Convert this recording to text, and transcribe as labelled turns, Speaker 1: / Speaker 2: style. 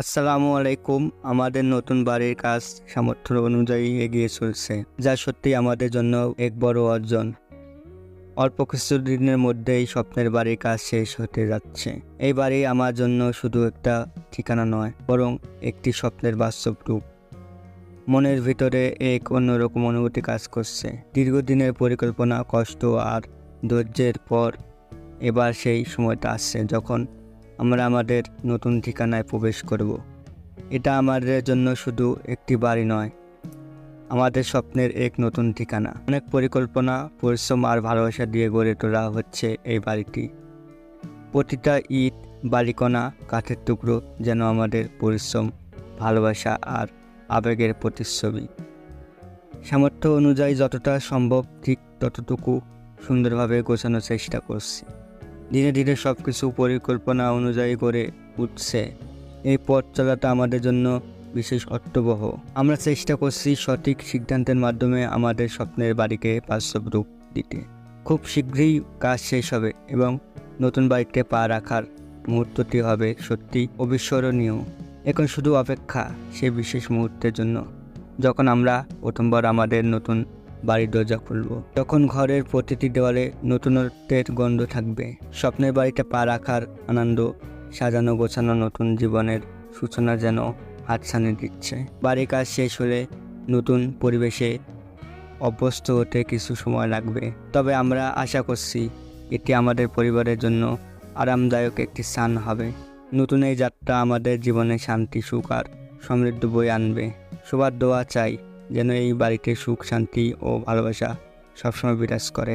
Speaker 1: আসসালামু আলাইকুম। আমাদের নতুন বাড়ির কাজ সামর্থ্য অনুযায়ী এগিয়ে চলছে, যা সত্যি আমাদের জন্য এক বড় অর্জন। অল্প কিছু দিনের মধ্যেই স্বপ্নের বাড়ির কাজ শেষ হতে যাচ্ছে। এই বাড়ি আমার জন্য শুধু একটা ঠিকানা নয়, বরং একটি স্বপ্নের বাস্তব রূপ। মনের ভিতরে এক অন্যরকম অনুভূতি কাজ করছে। দীর্ঘদিনের পরিকল্পনা, কষ্ট আর ধৈর্যের পর এবার সেই সময়টা আসছে যখন আমরা আমাদের নতুন ঠিকানায় প্রবেশ করব। এটা আমাদের জন্য শুধু একটি বাড়ি নয়, আমাদের স্বপ্নের এক নতুন ঠিকানা। অনেক পরিকল্পনা, পরিশ্রম আর ভালোবাসা দিয়ে গড়ে তোলা হচ্ছে এই বাড়িটি। প্রতিটা ইট, বালিকণা, কাঠের টুকরো যেন আমাদের পরিশ্রম, ভালোবাসা আর আবেগের প্রতিচ্ছবি। সামর্থ্য অনুযায়ী যতটা সম্ভব ঠিক ততটুকু সুন্দরভাবে গোছানোর চেষ্টা করছি। ধীরে ধীরে সব কিছু পরিকল্পনা অনুযায়ী করে উঠছে। এই পথ চলাটা আমাদের জন্য বিশেষ অর্থবহ। আমরা চেষ্টা করছি সঠিক সিদ্ধান্তের মাধ্যমে আমাদের স্বপ্নের বাড়িকে বাস্তব রূপ দিতে। খুব শীঘ্রই কাজ শেষ হবে এবং নতুন বাড়িতে পা রাখার মুহূর্তটি হবে সত্যি অবিস্মরণীয়। এখন শুধু অপেক্ষা সেই বিশেষ মুহূর্তের জন্য। যখন আমরা প্রথমবার আমাদের নতুন বাড়ির দরজা খুলব। তখন ঘরের প্রতিটি দেওয়ালে নতুনত্বের গন্ধ থাকবে। স্বপ্নের বাড়িতে পা রাখার আনন্দ, সাজানো গোছানো নতুন জীবনের সূচনা যেন হাতছানি দিচ্ছে। বাড়ির কাজ শেষ হলে নতুন পরিবেশে অভ্যস্ত হতে কিছু সময় লাগবে। তবে আমরা আশা করছি, এটি আমাদের পরিবারের জন্য আরামদায়ক একটি স্থান হবে। নতুন এই যাত্রা আমাদের জীবনে শান্তি, সুখ আর সমৃদ্ধ বই আনবে। সবার দোয়া চাই যেন এই বাড়িতে সুখ শান্তি ও ভালোবাসা সবসময় বিরাজ করে।